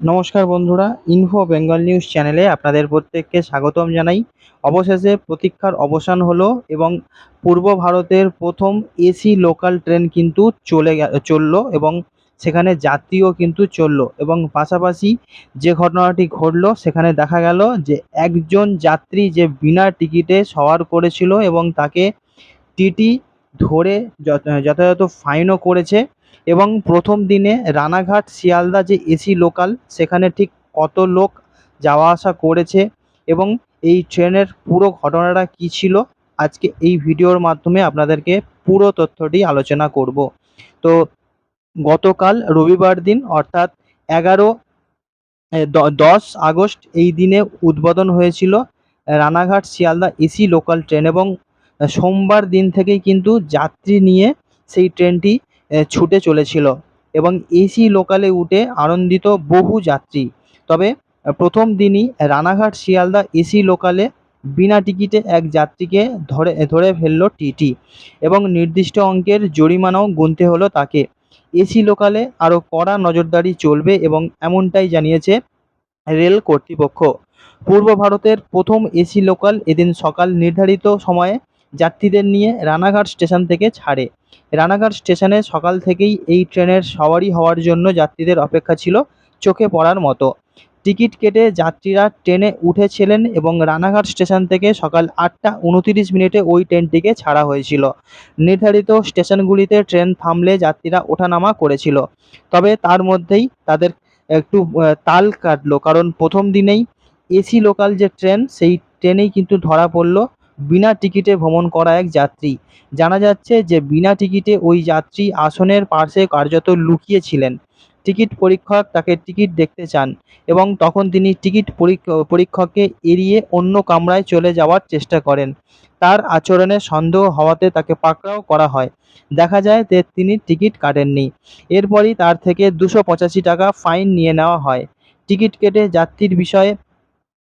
নমস্কার বন্ধুরা info Bengal news চ্যানেলে আপনাদের প্রত্যেককে স্বাগতম জানাই। অবশেষে প্রতীক্ষার অবসান হলো এবং পূর্ব ভারতের প্রথম এসি লোকাল ট্রেন কিন্তু চলে চলল এবং সেখানে যাত্রীও কিন্তু চলল এবং পাশাপাশি যে ঘটনাটি ঘটলো, সেখানে দেখা গেল যে একজন যাত্রী যে বিনা টিকিটে সওয়ার করেছিল এবং তাকে টিটি ধরে যথাযথ ফাইনও করেছে। এবং প্রথম দিনে রানাঘাট, শিয়ালদা যে এসি লোকাল, সেখানে ঠিক কত লোক যাওয়া আসা করেছে এবং এই ট্রেনের পুরো ঘটনাটা কী ছিল, আজকে এই ভিডিওর মাধ্যমে আপনাদেরকে পুরো তথ্যটি আলোচনা করব। তো গতকাল রবিবার দিন, অর্থাৎ এগারো দশ আগস্ট এই দিনে উদ্বোধন হয়েছিল Ranaghat, Sealdah AC local train এবং সোমবার দিন থেকেই কিন্তু যাত্রী নিয়ে সেই ট্রেনটি ছুটে চলেছিল এবং এসি লোকালে উঠে আনন্দিত বহু যাত্রী। তবে প্রথম দিনই রানাঘাট শিয়ালদা এসি লোকালে বিনা টিকিটে এক যাত্রীকে ধরে ধরে ফেলল টিটি এবং নির্দিষ্ট অঙ্কের জরিমানাও গুনতে হলো তাকে। এসি লোকালে আরও কড়া নজরদারি চলবে এবং এমনটাই জানিয়েছে রেল কর্তৃপক্ষ। পূর্ব ভারতের প্রথম এসি লোকাল এদিন সকাল নির্ধারিত সময়ে যাত্রীদের নিয়ে রানাঘাট স্টেশন থেকে ছাড়ে। রানাঘাট স্টেশনে সকাল থেকেই এই ট্রেনের সওয়ারি হওয়ার জন্য যাত্রীদের অপেক্ষা ছিল চোখে পড়ার মতো। টিকিট কেটে যাত্রীরা ট্রেনে উঠেছিলেন এবং রানাঘাট স্টেশন থেকে সকাল আটটা উনতিরিশ মিনিটে ওই ট্রেনটিকে ছাড়া হয়েছিল। নির্ধারিত স্টেশনগুলিতে ট্রেন থামলে যাত্রীরা ওঠানামা করেছিল। তবে তার মধ্যেই তাদের একটু তাল কাটলো। কারণ প্রথম দিনেই এসি লোকাল যে ট্রেন, সেই ট্রেনেই কিন্তু ধরা পড়ল বিনা টিকিটে ভ্রমণ করা এক যাত্রী। জানা যাচ্ছে যে, বিনা টিকিটে ওই যাত্রী আসনের পাশে কার্যত লুকিয়ে ছিলেন টিকিট পরীক্ষক তাকে টিকিট দেখতে চান এবং তখন তিনি টিকিট পরীক্ষককে এড়িয়ে অন্য কামরায় চলে যাওয়ার চেষ্টা করেন। তার আচরণে সন্দেহ হওয়াতে তাকে পাকড়াও করা হয়। দেখা যায় যে, তিনি টিকিট কাটেননি। এরপরই তার থেকে দুশো পঁচাশি টাকা ফাইন নিয়ে নেওয়া হয়। টিকিট কেটে যাত্রীর বিষয়ে,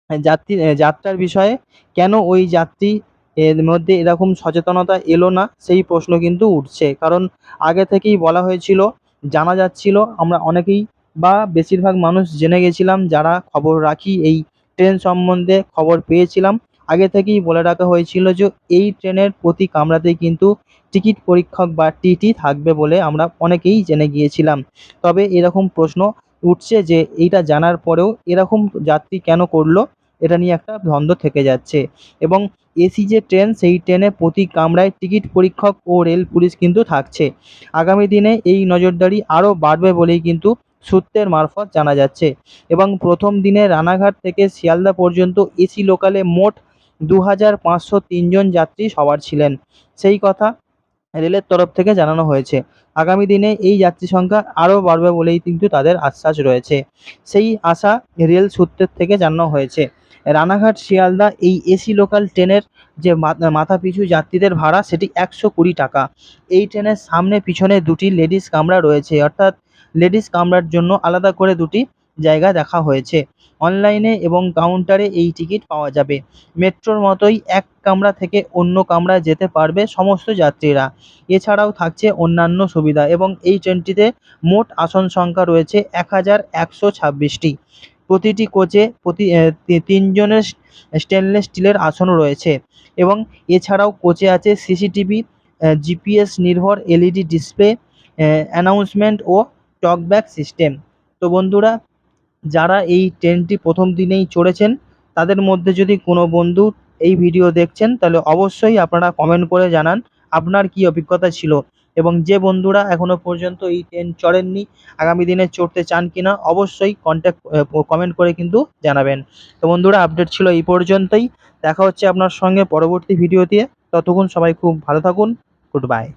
যাত্রী, যাত্রার বিষয়ে কেন ওই যাত্রী এর মধ্যে এরকম সচেতনতা এলো না, সেই প্রশ্ন কিন্তু উঠছে। কারণ আগে থেকেই বলা হয়েছিল, জানা যাচ্ছিল, আমরা অনেকেই বা বেশিরভাগ মানুষ জেনে গেছিলাম, যারা খবর রাখি, এই ট্রেন সম্বন্ধে খবর পেয়েছিলাম। আগে থেকেই বলে রাখা হয়েছিল যে, এই ট্রেনের প্রতি কামরাতেই কিন্তু টিকিট পরীক্ষক বা টিটি থাকবে বলে আমরা অনেকেই জেনে গিয়েছিলাম। তবে এরকম প্রশ্ন উঠছে যে, এইটা জানার পরেও এরকম যাত্রী কেন করল? এটা নিয়ে একটা দ্বন্দ্ব থেকে যাচ্ছে। এবং এসি যে ট্রেন সেই ট্রেনে প্রতি কামরায় টিকিট পরীক্ষক ও রেল পুলিশ কিন্তু থাকছে। আগামী দিনে এই নজরদারি আরও বাড়বে বলেই কিন্তু সূত্রের মারফত জানা যাচ্ছে। এবং প্রথম দিনে রানাঘাট থেকে শিয়ালদা পর্যন্ত এসি লোকালে মোট দু হাজার পাঁচশো তিনজন যাত্রী সবার ছিলেন। সেই কথা রেলের তরফ থেকে জানানো হয়েছে। আগামী দিনে এই যাত্রী সংখ্যা আরও বাড়বে বলেই কিন্তু তাদের আশ্বাস রয়েছে। সেই আশা রেল সূত্রের থেকে জানানো হয়েছে। রানাঘাট, শিয়ালদা এই এসি লোকাল ট্রেনের যে মাথা পিছু যাত্রীদের ভাড়া সেটি একশো কুড়ি টাকা। এই ট্রেনের সামনে পিছনে দুটি লেডিস কামরা রয়েছে। অর্থাৎ লেডিস কামরার জন্য আলাদা করে দুটি জায়গা দেখা হয়েছে। অনলাইনে এবং কাউন্টারে এই টিকিট পাওয়া যাবে। মেট্রোর মতোই এক কামরা থেকে অন্য কামরায় যেতে পারবে সমস্ত যাত্রীরা। এছাড়াও থাকছে অন্যান্য সুবিধা এবং এই ট্রেনটিতে মোট আসন সংখ্যা রয়েছে এক হাজার একশো ছাব্বিশটি। প্রতিটি কোচে প্রতি তিনজনের স্টেনলেস স্টিলের আসন রয়েছে। এবং এছাড়াও কোচে আছে সিসিটিভি জিপিএস নির্ভর এলইডি ডিসপ্লে অ্যানাউন্সমেন্ট ও টকব্যাক সিস্টেম। তো বন্ধুরা, যারা এই ট্রেনটি প্রথম দিনেই চড়েছেন, তাদের মধ্যে যদি কোনো বন্ধু এই ভিডিও দেখছেন, তাহলে অবশ্যই আপনারা কমেন্ট করে জানান, আপনার কী অভিজ্ঞতা ছিল। এবং যে বন্ধুরা এখনও পর্যন্ত এই ট্রেন চড়েননি, আগামী দিনে চড়তে চান কিনা অবশ্যই কন্ট্যাক্ট কমেন্ট করে কিন্তু জানাবেন। তো বন্ধুরা আপডেট ছিল এই পর্যন্তই। দেখা হচ্ছে আপনার সঙ্গে পরবর্তী ভিডিও দিয়ে ততক্ষণ সবাই খুব ভালো থাকুন। Good bye